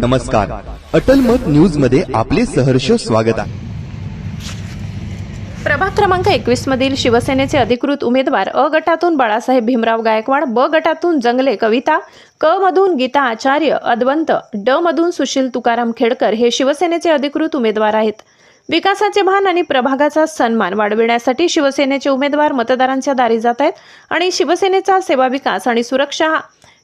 नमस्कार. अटल मत न्यूजमध्ये आपले सहर्ष स्वागत आहे. प्रभाग क्रमांक एकवीस मधील शिवसेनेचे अधिकृत उमेदवार अ गटातून बाळासाहेब भीमराव गायकवाड ब गटातून जंगले कविता क मधून गीता आचार्य अद्वंत ड मधून सुशील तुकाराम खेडकर हे शिवसेनेचे अधिकृत उमेदवार आहेत. विकासाचे भान आणि प्रभागाचा सन्मान वाढविण्यासाठी शिवसेनेचे उमेदवार मतदारांच्या दारी जात आहेत आणि शिवसेनेचा सेवा विकास आणि सुरक्षा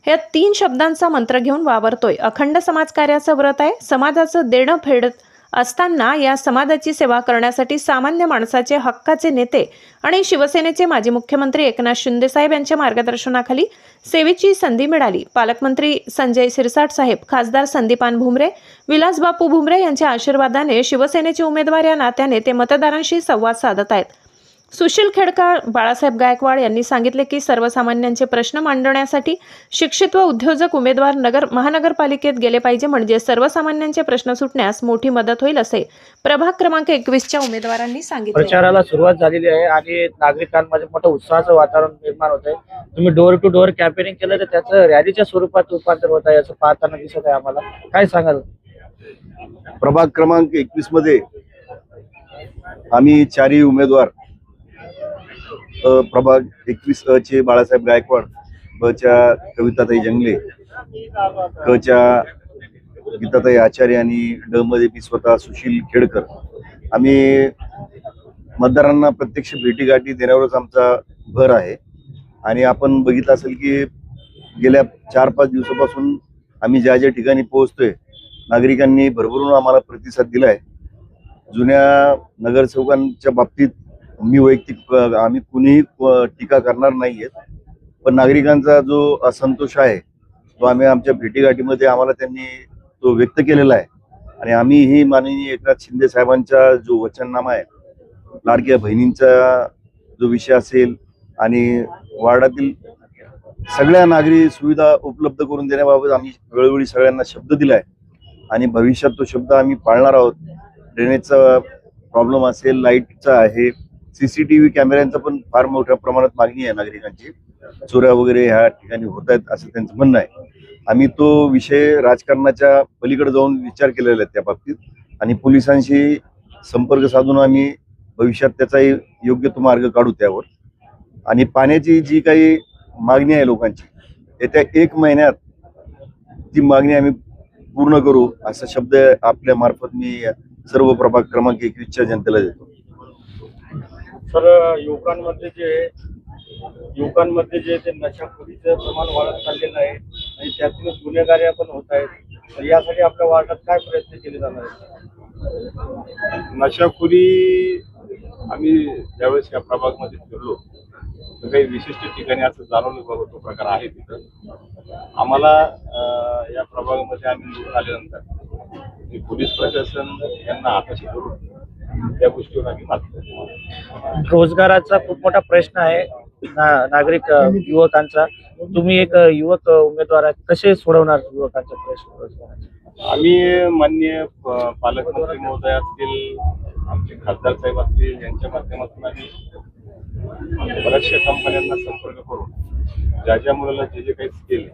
ह्या तीन शब्दांचा मंत्र घेऊन वावरतोय. अखंड समाजकार्याचं व्रत आहे. समाजाचं देणं फेडत असताना या समाजाची सेवा करण्यासाठी सामान्य माणसाचे हक्काचे नेते आणि शिवसेनेचे माजी मुख्यमंत्री एकनाथ शिंदेसाहेब यांच्या मार्गदर्शनाखाली सेवेची संधी मिळाली. पालकमंत्री संजय सिरसाट साहेब खासदार संदीपान भुमरे विलास बापू भुमरे यांच्या आशीर्वादाने शिवसेनेचे उमेदवार या नात्याने ते मतदारांशी संवाद साधत आहेत. सुशील खेडकर बाळासाहेब गायकवाड यांनी सांगितले की सर्वसामान्यांचे प्रश्न मांडण्यासाठी शिक्षित व उद्योजक उमेदवार नगर महानगरपालिकेत गेले पाहिजे म्हणजे सर्वसामान्यांचे प्रश्न सुटण्यास मोठी मदत होईल असे प्रभाग क्रमांक एकवीसच्या उमेदवारांनी सांगितले. प्रचाराला सुरुवात झालेली आहे आणि नागरिकांमध्ये मोठं उत्साहाचं वातावरण निर्माण होत आहे. तुम्ही डोअर टू डोअर कॅम्पेनिंग केलं तर त्याचं रॅलीच्या स्वरूपात रूपांतर होत आहे असं पाहताना दिसत आहे आम्हाला. काय सांगाल? प्रभाग क्रमांक एकवीसमध्ये आम्ही चारही उमेदवार प्रभाग एकवीस अ चे बाळासाहेब गायकवाड ब च्या कविताताई जंगले क च्या गीताताई आचार्य आणि ड मध्ये मी स्वतः सुशील खेडकर. आम्ही मतदारांना प्रत्यक्ष भेटीगाठी देण्यावरच आमचा भर आहे. आणि आपण बघितलं असेल की गेल्या चार पाच दिवसापासून आम्ही ज्या ज्या ठिकाणी पोहोचतोय नागरिकांनी भरभरून आम्हाला प्रतिसाद दिलाय. जुन्या नगरसेवकांच्या बाबतीत मी वैयक्तिक आम्ही कुणीही टीका करणार नाहीयेत पण नागरिकांचा जो असंतोष आहे तो आम्ही आमच्या भेटीगाठीमध्ये आम्हाला त्यांनी तो व्यक्त केलेला आहे. आणि आम्ही ही माननीय एकनाथ शिंदे साहेबांचा जो वचननामा आहे लाडक्या बहिणींचा जो विषय असेल आणि वार्डातील सगळ्या नागरी सुविधा उपलब्ध करून देण्याबाबत आम्ही वेळोवेळी सगळ्यांना शब्द दिला आहे आणि भविष्यात तो शब्द आम्ही पाळणार आहोत. ड्रेनेजचा प्रॉब्लेम असेल लाईटचा आहे सीसीटीव्ही कॅमेऱ्यांचं पण फार मोठ्या प्रमाणात मागणी आहे नागरिकांची. चोऱ्या वगैरे ह्या ठिकाणी होत आहेत असं त्यांचं म्हणणं आहे. आम्ही तो विषय राजकारणाच्या पलीकडे जाऊन विचार केलेला आहे त्या बाबतीत आणि पोलिसांशी संपर्क साधून आम्ही भविष्यात त्याचाही योग्य तो मार्ग काढू त्यावर. आणि पाण्याची जी काही मागणी आहे लोकांची येत्या एक महिन्यात ती मागणी आम्ही पूर्ण करू असा शब्द आपल्या मार्फत मी सर्व प्रभाग क्रमांक एकवीसच्या जनतेला देतो. तर युवकांमध्ये जे युवकांमध्ये जे ते नशाखोरीचं प्रमाण वाढत चाललेलं आहे आणि त्यातूनच गुन्हेगार्या पण होत आहेत तर यासाठी आपल्या वार्डात काय प्रयत्न केले जाणार आहेत? नशाखोरी आम्ही ज्यावेळेस या प्रभागमध्ये फिरलो तर काही विशिष्ट ठिकाणी असं जाणवलं बाबा तो प्रकार आहे तिथं. आम्हाला या प्रभागामध्ये आम्ही निवडून आल्यानंतर पोलीस प्रशासन यांना आकाशी करून त्या गोष्टीवर आम्ही मात करतो. रोजगाराचा खूप मोठा प्रश्न आहे ना- नागरिक युवकांचा. तुम्ही एक युवक उमेदवार कसे सोडवणार युवकांचा प्रश्न रोजगाराचा? आम्ही मान्य पालकमंत्री महोदय असतील आमचे खासदार साहेब असतील यांच्या माध्यमातून आम्ही बऱ्याचशा कंपन्यांना संपर्क करून ज्या ज्या मुलाला जे जे काही स्किल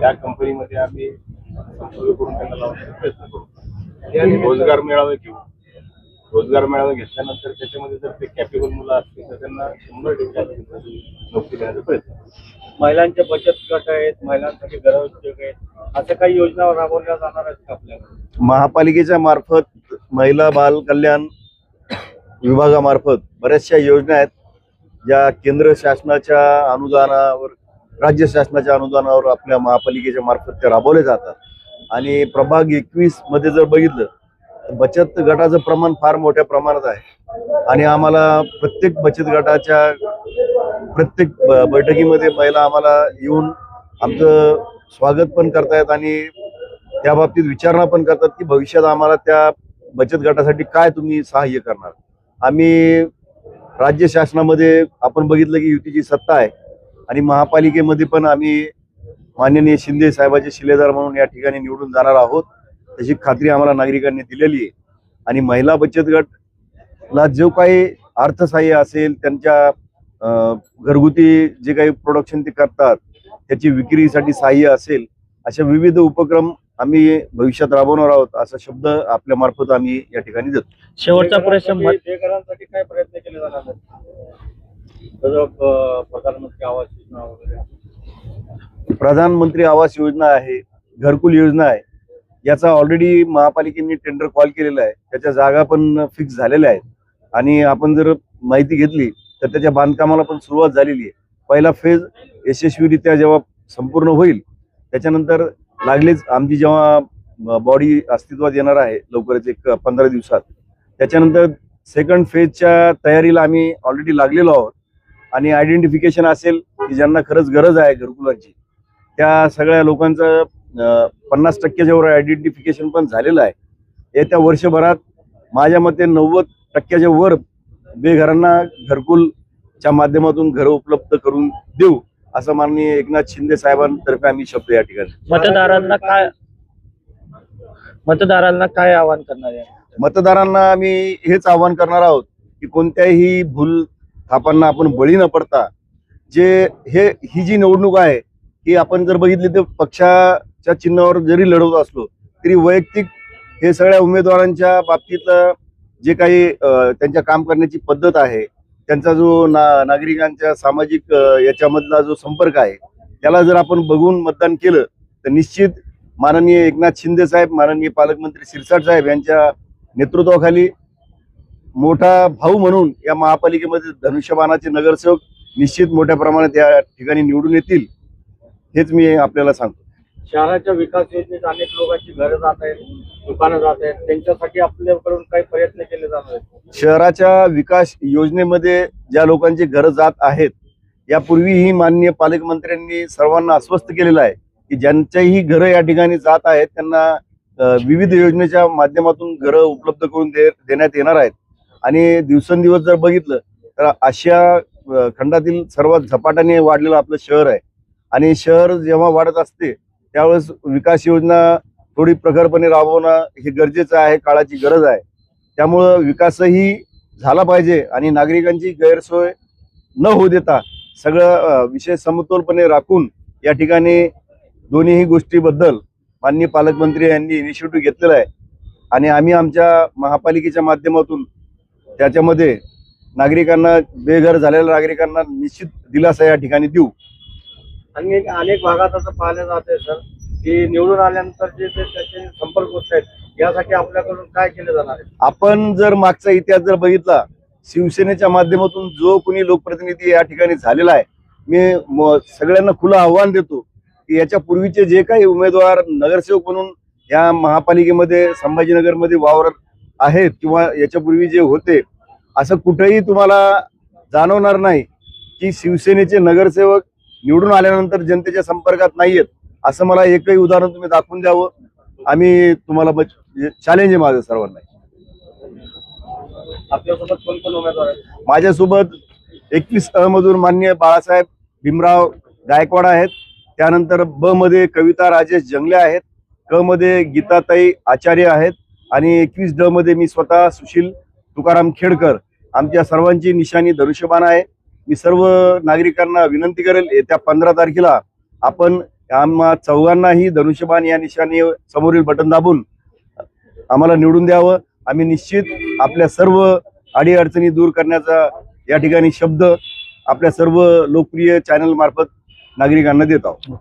त्या कंपनीमध्ये आम्ही संपर्क करून त्यांना लावण्याचा प्रयत्न करू. रोजगार मेळावे घेऊ. रोजगार मेळावे घेतल्यानंतर त्याच्यामध्ये जर ते कॅपेबल मुलं असतील तर त्यांना शंभर टक्के नोकरी देण्याचा प्रयत्न. महिलांचे बचत गट आहेत महिलांसाठी गृहोद्योग आहेत. अशा काही योजना राबवल्या जाणार आहेत का आपल्याकडे? महापालिकेच्या मार्फत महिला बाल कल्याण विभागामार्फत बऱ्याचशा योजना आहेत. ज्या केंद्र शासनाच्या अनुदानावर राज्य शासनाच्या अनुदानावर आपल्या महापालिकेच्या मार्फत त्या राबवल्या जातात. आणि प्रभाग एकवीसमध्ये जर बघितलं बचत गटाचं प्रमाण फार मोठ्या प्रमाणात आहे. आणि आम्हाला प्रत्येक बचत गटाच्या प्रत्येक बैठकीमध्ये महिला आम्हाला येऊन आमचं स्वागत पण करतायत आणि त्या बाबतीत विचारणा पण करतात की भविष्यात आम्हाला त्या बचत गटासाठी काय तुम्ही सहाय्य करणार. आम्ही राज्य शासनामध्ये आपण बघितलं की युतीची सत्ता आहे आणि महापालिकेमध्ये पण आम्ही माननीय शिंदे साहेबाचे शिलेदार म्हणून या ठिकाणी निवडून जाणार आहोत. तशी खात्री आम्हाला नागरिकांनी दिलेली आहे. आणि महिला बचत गटला जो काही अर्थसहाय्य असेल त्यांच्या घरगुती जे काही प्रोडक्शन ते करतात त्याची विक्रीसाठी सहाय्य असेल अशा विविध उपक्रम आम्ही भविष्यात राबवणार आहोत असा शब्द आपल्या मार्फत आम्ही या ठिकाणी देतो. शेवटचा प्रश्न काय प्रयत्न केले जाणार प्रधानमंत्री आवास योजना वगैरे. प्रधानमंत्री आवास योजना आहे घरकुल योजना आहे. याचा ऑलरेडी महापालिकेने टेंडर कॉल केलेला आहे. त्याच्या जागा पण फिक्स झालेल्या आहेत. आणि आपण जर माहिती घेतली तर त्याच्या बांधकामाला पण सुरुवात झालेली आहे. पहिला फेज यशस्वीरित्या जेव्हा संपूर्ण होईल त्याच्यानंतर लागलीच आमची जेव्हा बॉडी अस्तित्वात येणार आहे लवकरच एक पंधरा दिवसात. त्याच्यानंतर सेकंड फेजच्या तयारीला आम्ही ऑलरेडी लागलेलो आहोत. आणि आयडेंटिफिकेशन असेल की ज्यांना खरंच गरज आहे घरकुलांची त्या सगळ्या लोकांचं पन्नास टक्क्याच्या वर आयडेंटिफिकेशन पण झालेलं आहे येत्या वर्षभरात माझ्या मते नव्वद टक्क्याच्या वर बेघरांना घरकुलच्या माध्यमातून घरं उपलब्ध करून देऊ असं माननीय एकनाथ शिंदे साहेबांतर्फे आम्ही शब्द या ठिकाणी. मतदारांना काय मतदारांना काय आवाहन करणार आहे? मतदारांना आम्ही हेच आवाहन करणार आहोत की कोणत्याही भूल थापांना आपण बळी न पडता जे हे ही जी निवडणूक आहे ही आपण जर बघितली तर च्या चिन्हावर जरी लढवत असलो तरी वैयक्तिक हे सगळ्या उमेदवारांच्या बाबतीतलं जे काही अं, त्यांच्या काम करण्याची पद्धत आहे त्यांचा जो ना नागरिकांच्या सामाजिक याच्यामधला जो संपर्क आहे त्याला जर आपण बघून मतदान केलं तर निश्चित माननीय एकनाथ शिंदे साहेब माननीय पालकमंत्री शिरसाट साहेब यांच्या नेतृत्वाखाली मोठा भाऊ म्हणून या महापालिकेमध्ये धनुष्यबाणाचे नगरसेवक निश्चित मोठ्या प्रमाणात या ठिकाणी निवडून येतील हेच मी आपल्याला सांगतो. शहराच्या विकास योजनेत अनेक लोकांची घरं जात आहेत दुकानं जात आहेत. त्यांच्यासाठी आपल्याकडून काही प्रयत्न केले जाणार आहेत. शहराच्या विकास योजनेमध्ये ज्या लोकांची घरं जात आहेत यापूर्वीही माननीय पालकमंत्र्यांनी सर्वांना आश्वस्त केलेलं आहे की ज्यांच्याही घरं या ठिकाणी जात आहेत त्यांना विविध योजनेच्या माध्यमातून घरं उपलब्ध करून दे देण्यात येणार आहेत. आणि दिवसेंदिवस जर बघितलं तर आशिया खंडातील सर्वात झपाट्याने वाढलेलं आपलं शहर आहे. आणि शहर जेव्हा वाढत असते त्यावेळेस विकास योजना थोडी प्रखरपणे राबवणं हे गरजेचं आहे काळाची गरज आहे. त्यामुळं विकासही झाला पाहिजे आणि नागरिकांची गैरसोय न होऊ देता सगळं विषय समतोलपणे राखून या ठिकाणी दोन्हीही गोष्टीबद्दल माननीय पालकमंत्री यांनी इनिशिएटिव्ह घेतलेला आहे. आणि आम्ही आमच्या महापालिकेच्या माध्यमातून त्याच्यामध्ये नागरिकांना बेघर झालेल्या नागरिकांना निश्चित दिलासा या ठिकाणी देऊ. आणि अनेक भागात असं पाहिलं जाते सर की निवडून आल्यानंतर जे ते त्याचे संपर्क होत आहेत यासाठी आपल्याकडून काय केलं जाणार आहे? आपण जर मागचा इतिहास जर बघितला शिवसेनेच्या माध्यमातून जो कोणी लोकप्रतिनिधी या ठिकाणी झालेला आहे मी म- सगळ्यांना खुलं आव्हान देतो की याच्या पूर्वीचे जे काही उमेदवार नगरसेवक म्हणून या महापालिकेमध्ये संभाजीनगरमध्ये वावर आहेत किंवा याच्यापूर्वी जे होते असं कुठेही तुम्हाला जाणवणार नाही की शिवसेनेचे नगरसेवक निवडून आल्यानंतर जनतेच्या संपर्कात नाहीयेत. असं मला एकही उदाहरण तुम्ही दाखवून द्यावं. आम्ही तुम्हाला चॅलेंज आहे माझं सर्वांना माझ्यासोबत एकवीस अ मधून मान्य बाळासाहेब भीमराव गायकवाड आहेत. त्यानंतर ब मध्ये कविता राजेश जंगले आहेत. क मध्ये गीताताई आचार्य आहेत. आणि एकवीस ड मध्ये मी स्वतः सुशील तुकाराम खेडकर. आमच्या सर्वांची निशाणी धनुष्यबाण आहे. मी सर्व नागरिकांना विनंती करेल येत्या पंधरा तारखेला आपण आम्हा चौघांनाही धनुष्यबाण या निशाने समोरील बटन दाबून आम्हाला निवडून द्यावं. आम्ही निश्चित आपल्या सर्व अडीअडचणी दूर करण्याचा या ठिकाणी शब्द आपल्या सर्व लोकप्रिय चॅनल मार्फत नागरिकांना देत आहोत.